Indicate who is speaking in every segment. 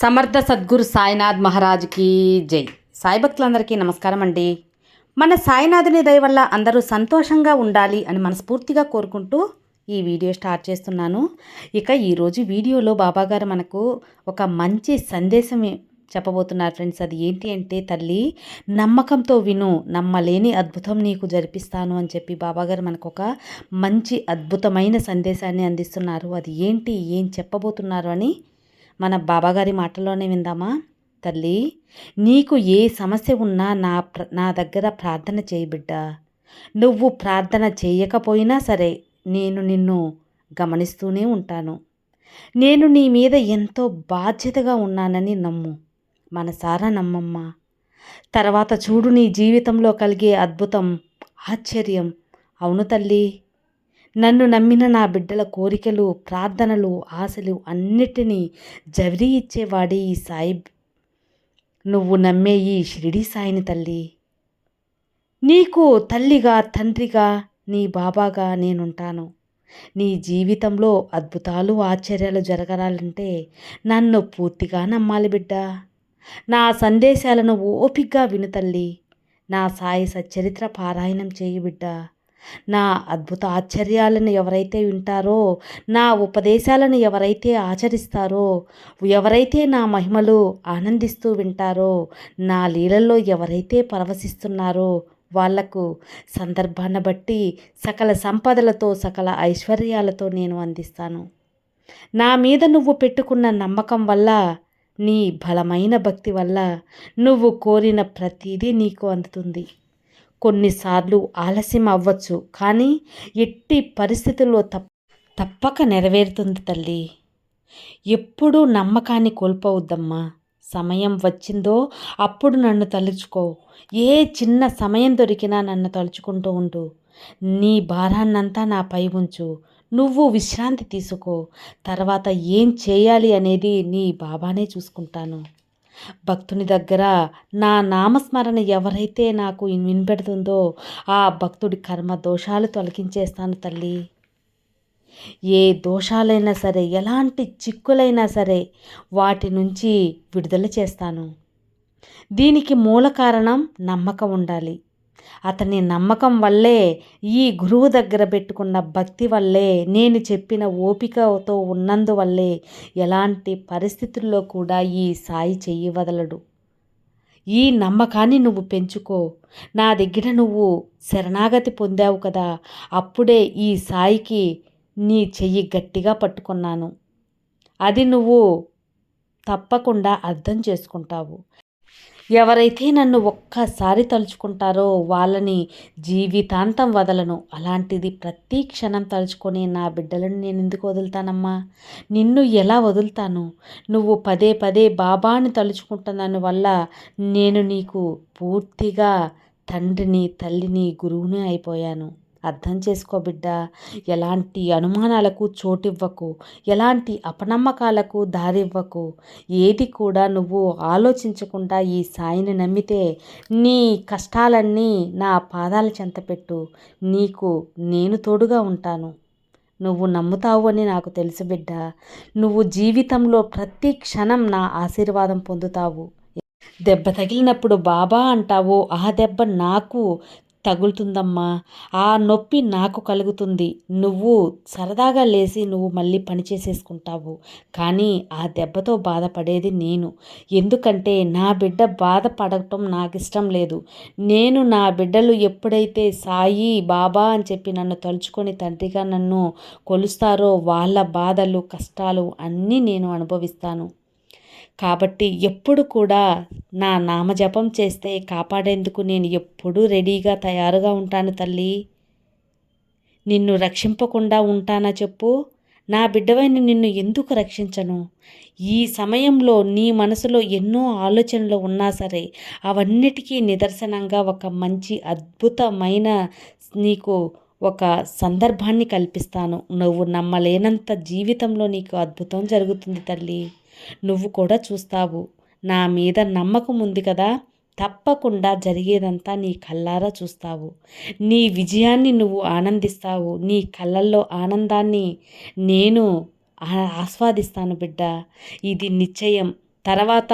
Speaker 1: సమర్థ సద్గురు సాయినాథ్ మహారాజ్కి జై. సాయి భక్తులందరికీ నమస్కారం అండి. మన సాయినాథుని దయ వల్ల అందరూ సంతోషంగా ఉండాలి అని మనస్ఫూర్తిగా కోరుకుంటూ ఈ వీడియో స్టార్ట్ చేస్తున్నాను. ఇక ఈరోజు వీడియోలో బాబాగారు మనకు ఒక మంచి సందేశం చెప్పబోతున్నారు ఫ్రెండ్స్. అది ఏంటి అంటే తల్లి నమ్మకంతో విను నమ్మలేని అద్భుతం నీకు జరిపిస్తాను అని చెప్పి బాబాగారు మనకు ఒక మంచి అద్భుతమైన సందేశాన్ని అందిస్తున్నారు. అది ఏంటి ఏం చెప్పబోతున్నారు అని మన బాబాగారి మాటలోనే విందామా? తల్లి నీకు ఏ సమస్య ఉన్నా నా ప్ర నా దగ్గర ప్రార్థన చేయి బిడ్డ. నువ్వు ప్రార్థన చేయకపోయినా సరే నేను నిన్ను గమనిస్తూనే ఉంటాను. నేను నీ మీద ఎంతో బాధ్యతగా ఉన్నానని నమ్ము. మనసారా నమ్మమ్మా. తర్వాత చూడు నీ జీవితంలో కలిగే అద్భుతం ఆశ్చర్యం. అవును తల్లి నన్ను నమ్మిన నా బిడ్డల కోరికలు ప్రార్థనలు ఆశలు అన్నిటినీ జవరి ఇచ్చేవాడే ఈ సాయి నువ్వు నమ్మే ఈ షిరిడి సాయిని తల్లి. నీకు తల్లిగా తండ్రిగా నీ బాబాగా నేనుంటాను. నీ జీవితంలో అద్భుతాలు ఆశ్చర్యాలు జరగాలంటే నన్ను పూర్తిగా నమ్మాలి బిడ్డ. నా సందేశాలను ఓపిగ్గా విను తల్లి. నా సాయి సచ్చరిత్ర పారాయణం చేయి బిడ్డ. నా అద్భుత ఆశ్చర్యాలను ఎవరైతే వింటారో నా ఉపదేశాలను ఎవరైతే ఆచరిస్తారో ఎవరైతే నా మహిమలు ఆనందిస్తూ వింటారో నా లీలల్లో ఎవరైతే పరవశిస్తున్నారో వాళ్ళకు సందర్భాన్ని బట్టి సకల సంపదలతో సకల ఐశ్వర్యాలతో నేను అందిస్తాను. నా మీద నువ్వు పెట్టుకున్న నమ్మకం వల్ల నీ బలమైన భక్తి వల్ల నువ్వు కోరిన ప్రతిదీ నీకు అందుతుంది. కొన్నిసార్లు ఆలస్యం అవ్వచ్చు కానీ ఎట్టి పరిస్థితుల్లో తప్ తప్పక నెరవేరుతుంది తల్లి. ఎప్పుడూ నమ్మకాన్ని కోల్పోవద్దమ్మా. సమయం వచ్చిందో అప్పుడు నన్ను తలుచుకో. ఏ చిన్న సమయం దొరికినా నన్ను తలుచుకుంటూ ఉండు. నీ భారాన్నంతా నాపై ఉంచు. నువ్వు విశ్రాంతి తీసుకో. తర్వాత ఏం చేయాలి అనేది నీ బాబానే చూసుకుంటాను. భక్తుని దగ్గర నా నామస్మరణ ఎవరైతే నాకు వినిపెడుతుందో ఆ భక్తుడి కర్మ దోషాలు తొలగించేస్తాను తల్లి. ఏ దోషాలైనా సరే ఎలాంటి చిక్కులైనా సరే వాటి నుంచి విడుదల చేస్తాను. దీనికి మూల కారణం నమ్మకం ఉండాలి. అతని నమ్మకం వల్లే ఈ గురువు దగ్గర పెట్టుకున్న భక్తి వల్లే నేను చెప్పిన ఓపికతో ఉన్నందువల్లే ఎలాంటి పరిస్థితుల్లో కూడా ఈ సాయి చెయ్యి వదలడు. ఈ నమ్మకాన్ని నువ్వు పెంచుకో. నా దగ్గర నువ్వు శరణాగతి పొందావు కదా అప్పుడే ఈ సాయికి నీ చెయ్యి గట్టిగా పట్టుకున్నాను. అది నువ్వు తప్పకుండా అర్థం చేసుకుంటావు. ఎవరైతే నన్ను ఒక్కసారి తలుచుకుంటారో వాళ్ళని జీవితాంతం వదలను. అలాంటిది ప్రతి క్షణం తలుచుకొని నా బిడ్డలను నేను ఎందుకు వదులుతానమ్మా? నిన్ను ఎలా వదులుతాను? నువ్వు పదే పదే బాబాని తలుచుకుంటున్నాను వల్ల నేను నీకు పూర్తిగా తండ్రిని తల్లిని గురువుని అయిపోయాను. అర్థం చేసుకో బిడ్డ. ఎలాంటి అనుమానాలకు చోటివ్వకు. ఎలాంటి అపనమ్మకాలకు దారివ్వకు. ఏది కూడా నువ్వు ఆలోచించకుండా ఈ సాయిని నమ్మితే నీ కష్టాలన్నీ నా పాదాల చెంతపెట్టు నీకు నేను తోడుగా ఉంటాను. నువ్వు నమ్ముతావు అని నాకు తెలుసు బిడ్డ. నువ్వు జీవితంలో ప్రతి క్షణం నా ఆశీర్వాదం పొందుతావు. దెబ్బ తగిలినప్పుడు బాబా అంటావో ఆ దెబ్బ నాకు తగులుతుందమ్మా. ఆ నొప్పి నాకు కలుగుతుంది. నువ్వు సరదాగా లేచి నువ్వు మళ్ళీ పని చేసేసుకుంటావు. కానీ ఆ దెబ్బతో బాధపడేది నేను. ఎందుకంటే నా బిడ్డ బాధపడటం నాకు ఇష్టం లేదు. నేను నా బిడ్డలు ఎప్పుడైతే సాయి బాబా అని చెప్పి నన్ను తలుచుకొని తండ్రిగా నన్ను కొలుస్తారో వాళ్ళ బాధలు కష్టాలు అన్నీ నేను అనుభవిస్తాను. కాబట్టి ఎప్పుడు కూడా నా నామజపం చేస్తే కాపాడేందుకు నేను ఎప్పుడూ రెడీగా తయారుగా ఉంటాను తల్లి. నిన్ను రక్షింపకుండా ఉంటానా చెప్పు. నా బిడ్డవైన నిన్ను ఎందుకు రక్షించను? ఈ సమయంలో నీ మనసులో ఎన్నో ఆలోచనలు ఉన్నా సరే అవన్నిటికీ నిదర్శనంగా ఒక మంచి అద్భుతమైన నీకు ఒక సందర్భాన్ని కల్పిస్తాను. నువ్వు నమ్మలేనంత జీవితంలో నీకు అద్భుతం జరుగుతుంది తల్లి. నువ్వు కూడా చూస్తావు. నా మీద నమ్మకం ఉంది కదా. తప్పకుండా జరిగేదంతా నీ కళ్ళారా చూస్తావు. నీ విజయాన్ని నువ్వు ఆనందిస్తావు. నీ కళ్ళల్లో ఆనందాన్ని నేను ఆస్వాదిస్తాను బిడ్డ. ఇది నిశ్చయం. తర్వాత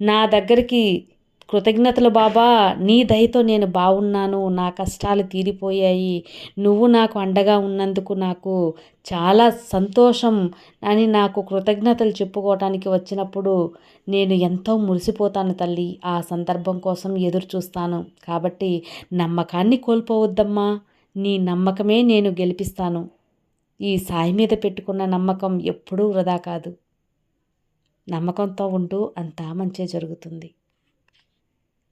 Speaker 1: నా దగ్గరికి కృతజ్ఞతలు బాబా. నీ దయతో నేను బాగున్నాను నా కష్టాలు తీరిపోయాయి. నువ్వు నాకు అండగా ఉన్నందుకు నాకు చాలా సంతోషం అని నాకు కృతజ్ఞతలు చెప్పుకోవటానికి వచ్చినప్పుడు నేను ఎంతో మురిసిపోతాను తల్లి. ఆ సందర్భం కోసం ఎదురు చూస్తాను. కాబట్టి నమ్మకాన్ని కోల్పోవద్దమ్మా. నీ నమ్మకమే నేను గెలిపిస్తాను. ఈ సాయి మీద పెట్టుకున్న నమ్మకం ఎప్పుడూ వృధా కాదు. నమ్మకంతో ఉంటూ అంతా మంచి జరుగుతుంది.